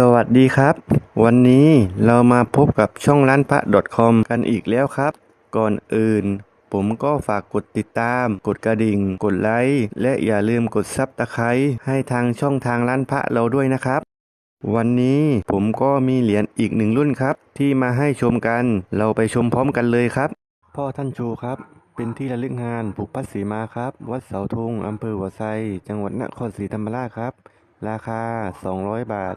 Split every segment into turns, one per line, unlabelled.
สวัสดีครับ วันนี้เรามาพบกับช่องร้านพระ .com กันอีกแล้วครับ ก่อนอื่น ผมก็ฝากกดติดตาม กดกระดิ่ง กดไลค์และอย่าลืมกดซับตะไคร้ให้ทางช่องทางร้านพระเราด้วยนะครับ วันนี้ผมก็มีเหรียญอีกหนึ่งรุ่นครับ ที่มาให้ชมกัน เราไปชมพร้อมกันเลยครับ พ่อท่านชูครับ เป็นที่ระลึกงานผูกพัดสีมาครับ วัดเสาธงอำเภอหัวไซจังหวัดนครศรีธรรมราชครับราคา 200 บาท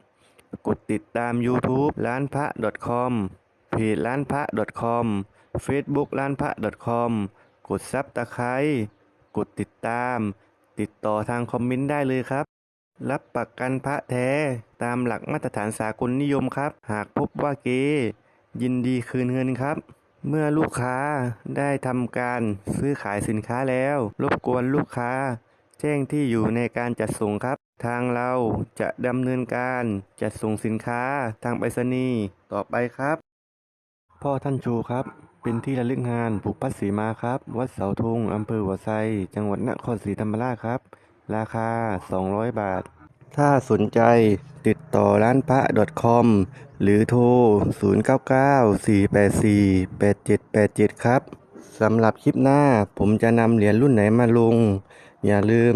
กดติดตาม YouTube ร้านพระ .com เพจร้านพระ .com Facebook ร้านพระ .com กดซับตะไคร้กดติดตาม ติดต่อทางคอมเมนต์ได้เลยครับ รับประกันพระแท้ตามหลักมาตรฐานสากลนิยมครับ หากพบว่าเกยินดีคืนเงินครับ เมื่อลูกค้าได้ทำการซื้อขายสินค้าแล้ว รบกวนลูกค้า แจ้งที่อยู่ในการจัดส่งครับ ทางเราจะดำเนินการจัดส่งสินค้าทางไปรษณีย์ต่อไปครับ พ่อท่านชูครับ เป็นที่ระลึกงานผูกพัดสีมาครับ วัดเสาธงอำเภอหัวไซจังหวัดนครศรีธรรมราชครับ ราคา 200 บาท ถ้าสนใจติดต่อร้านพระ .com หรือโทร 0994848787 ครับสำหรับคลิปหน้าผมจะนำเหรียญรุ่นไหนมาลง อย่าลืม